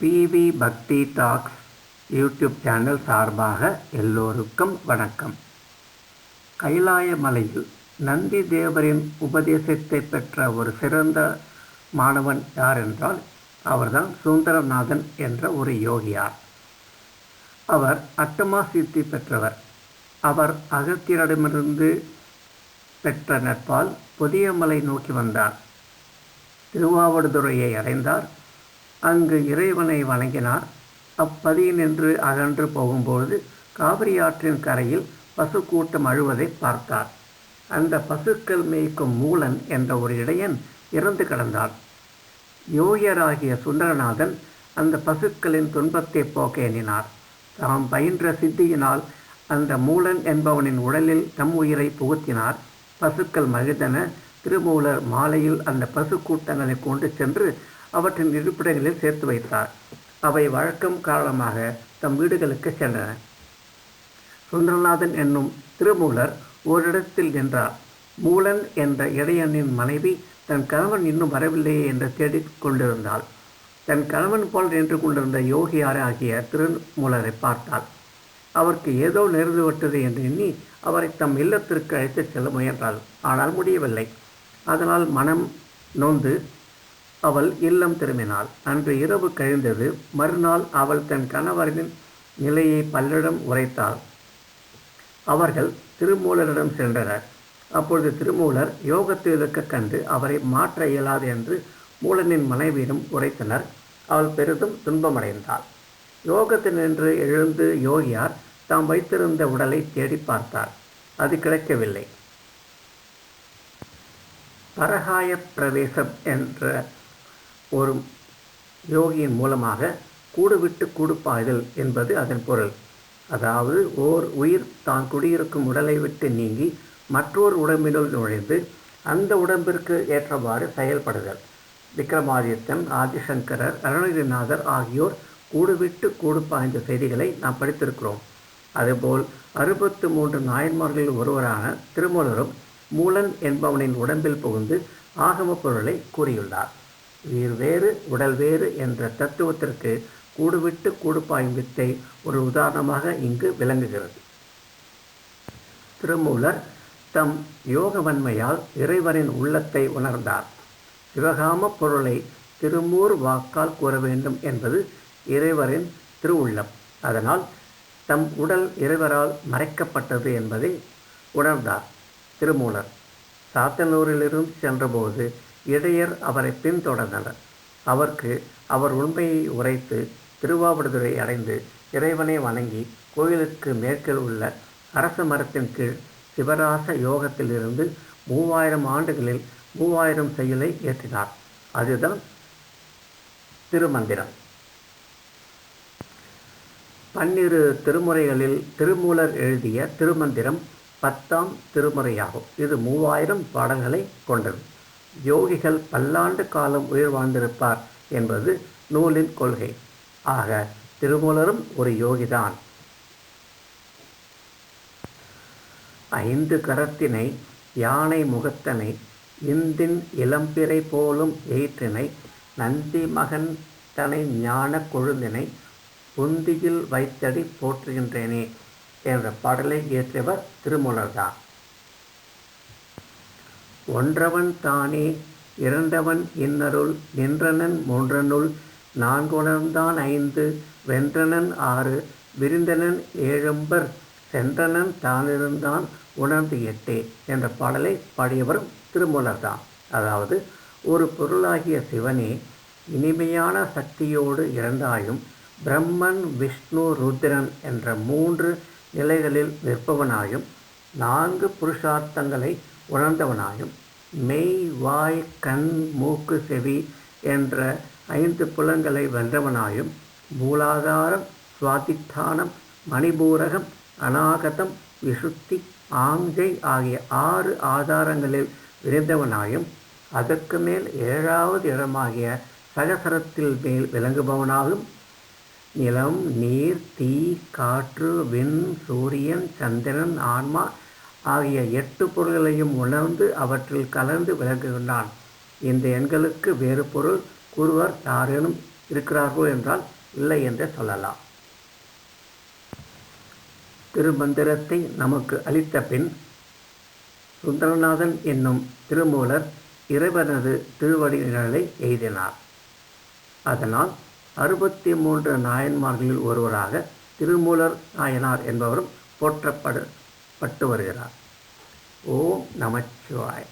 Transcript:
PV பக்தி tax YouTube channel சார்பாக எல்லோருக்கும் வணக்கம். கைலாய மலையில் நந்தி தேவரின் உபதேசத்தை பெற்ற ஒரு சிறந்த மாணவன் யார் என்றால் அவர்தான் சுந்தரநாதன் என்ற ஒரு யோகியார். அவர் அட்டமா சித்தி பெற்றவர். அவர் அகத்தியரிடமிருந்து பெற்ற நட்பால் புதிய மலை நோக்கி வந்தார். திருவாவடுதுறையை அடைந்தார். அங்கு இறைவனை வணங்கினார். அப்பதியினின்று அகன்று போகும்போது காவிரி ஆற்றின் கரையில் பசு கூட்டம் அழுவதை பார்த்தார். அந்த பசுக்கள் மேய்க்கும் மூலன் என்ற ஒரு இடையன் இறந்து கிடந்தான் யோகியராகிய சுந்தரநாதன் அந்த பசுக்களின் துன்பத்தை போக்க எண்ணினார். தாம் பயின்ற சித்தியினால் அந்த மூலன் என்பவனின் உடலில் தம் உயிரை புகுத்தினார். பசுக்கள் மகிழ்ந்தன. திருமூலர் மாலையில் அந்த பசு கூட்டங்களை கொண்டு சென்று அவற்றின் இருப்பிடங்களில் சேர்த்து வைத்தார். அவை வழக்கம் காரணமாக தம் வீடுகளுக்கு சென்றன. சுந்தரநாதன் என்னும் திருமூலர் ஓரிடத்தில் நின்றார். மூலன் என்ற இடையனின் மனைவி தன் கணவன் இன்னும் வரவில்லையே என்று தேடிக் கொண்டிருந்தாள். தன் கணவன் போல் நின்று கொண்டிருந்த யோகியார் ஆகிய திருமூலரை பார்த்தாள். அவருக்கு ஏதோ நேர்ந்துவிட்டது என்று எண்ணி அவரை தம் இல்லத்திற்கு அழைத்துச் செல்ல முயன்றாள். ஆனால் முடியவில்லை. அதனால் மனம் நொந்து அவள் இல்லம் திரும்பினாள். அன்று இரவு கழிந்தது மறுநாள் அவள் தன் கணவரின் நிலையை பல்லிடம் உரைத்தாள். அவர்கள் திருமூலரிடம் சென்றனர். அப்பொழுது திருமூலர் யோகத்தில் இருக்க கண்டு அவரை மாற்ற இயலாது என்று மூலனின் மனைவியிடம் உரைத்தனர். அவள் பெரிதும் துன்பமடைந்தாள். யோகத்தில் நின்று எழுந்து யோகியார் தாம் வைத்திருந்த உடலை தேடி பார்த்தார். அது கிடைக்கவில்லை. பரகாய பிரவேசம் என்ற ஒரு யோகியின் மூலமாக கூடு விட்டு கூடு பாய்தல் என்பது அதன் பொருள். அதாவது ஓர் உயிர் தான் குடியிருக்கும் உடலை விட்டு நீங்கி மற்றொரு உடம்பினுள் நுழைந்து அந்த உடம்பிற்கு ஏற்றவாறு செயல்படுதல். விக்ரமாதித்தன் ஆதிசங்கரர் அருணகிரிநாதர் ஆகியோர் கூடுவிட்டு கூடு பாய்ந்த செய்திகளை நாம் படித்திருக்கிறோம். அதுபோல் அறுபத்து மூன்று நாயன்மார்களில் ஒருவரான திருமூலரும் மூலன் என்பவனின் உடம்பில் புகுந்து ஆகம பொருளை கூறியுள்ளார். உயிர் வேறு உடல் வேறு என்ற தத்துவத்திற்கு கூடுவிட்டு கூடுபாயும் வித்தை ஒரு உதாரணமாக இங்கு விளங்குகிறது. திருமூலர் தம் யோகவன்மையால் இறைவனின் உள்ளத்தை உணர்ந்தார். சிவகாம பொருளை திருமூர் வாக்கால் கூற வேண்டும் என்பது இறைவரின் திருவுள்ளம். அதனால் தம் உடல் இறைவரால் மறைக்கப்பட்டது என்பதை உணர்ந்தார் திருமூலர். சாத்தனூரிலிருந்து சென்றபோது இடையர் அவரை பின்தொடர்ந்தனர். அவருக்கு அவர் உண்மையை உரைத்து திருவாவடுதுறை அடைந்து இறைவனை வணங்கி கோயிலுக்கு மேற்கில் உள்ள அரச மரத்தின் கீழ் சிவராச யோகத்திலிருந்து மூவாயிரம் ஆண்டுகளில் மூவாயிரம் செயலை ஏற்றினார் அதுதான் திருமந்திரம். பன்னிரு திருமுறைகளில் திருமூலர் எழுதிய திருமந்திரம் பத்தாம் திருமுறையாகும். இது மூவாயிரம் பாடல்களை கொண்டது. யோகிகள் பல்லாண்டு காலம் உயிர் வாழ்ந்திருப்பார் என்பது நூலின் கொள்கை. ஆக திருமூலரும் ஒரு யோகிதான். ஐந்து கரத்தினை யானை முகத்தனை இந்தின் இளம்பிறை போலும் எயிற்றினை நந்தி மகன் தனை ஞான கொழுந்தினை புந்தியில் வைத்தடி போற்றுகின்றேனே என்ற பாடலை இயற்றியவர் திருமூலர்தான். ஒன்றவன் தானே இரண்டவன் இன்னருள் நின்றனன் மூன்றனுள் நான்குணர்ந்தான் ஐந்து வென்றனன் ஆறு விருந்தனன் ஏழம்பர் சென்றனன் தானிருந்தான் உணர்ந்து எட்டே என்ற பாடலை பாடியவரும் திருமூலர்தான். அதாவது ஒரு பொருளாகிய சிவனே இனிமையான சக்தியோடு இறந்தாயும் பிரம்மன் விஷ்ணு ருத்ரன் என்ற மூன்று நிலைகளில் நிற்பவனாயும் நான்கு புருஷார்த்தங்களை உணர்ந்தவனாயும் மெய் வாய் கண் மூக்கு செவி என்ற ஐந்து புலங்களை வென்றவனாயும் மூலாதாரம் சுவாதிஷ்டானம் மணிபூரகம் அநாகதம் விசுத்தி ஆங்கை ஆகிய ஆறு ஆதாரங்களில் விரைந்தவனாயும் அதற்கு மேல் ஏழாவது இடமாகிய சகசரத்தில் மேல் விளங்குபவனாகும். நிலம் நீர் தீ காற்று விண் சூரியன் சந்திரன் ஆன்மா ஆகிய எட்டு பொருள்களையும் உணர்ந்து அவற்றில் கலந்து விளங்குகின்றான். இந்த எண்களுக்கு வேறு பொருள் கூறுவர் யாரேனும் இருக்கிறார்களோ என்றால் இல்லை என்றே சொல்லலாம். திருமந்திரத்தை நமக்கு அளித்த பின் சுந்தரநாதன் என்னும் திருமூலர் இறைவனது திருவடிகளை எய்தினார். அதனால் அறுபத்தி மூன்று நாயன்மார்களில் ஒருவராக திருமூலர் நாயனார் என்பவரும் போற்றப்படு பட்டு வருகிறார். ஓம் நமச்சிவாய்.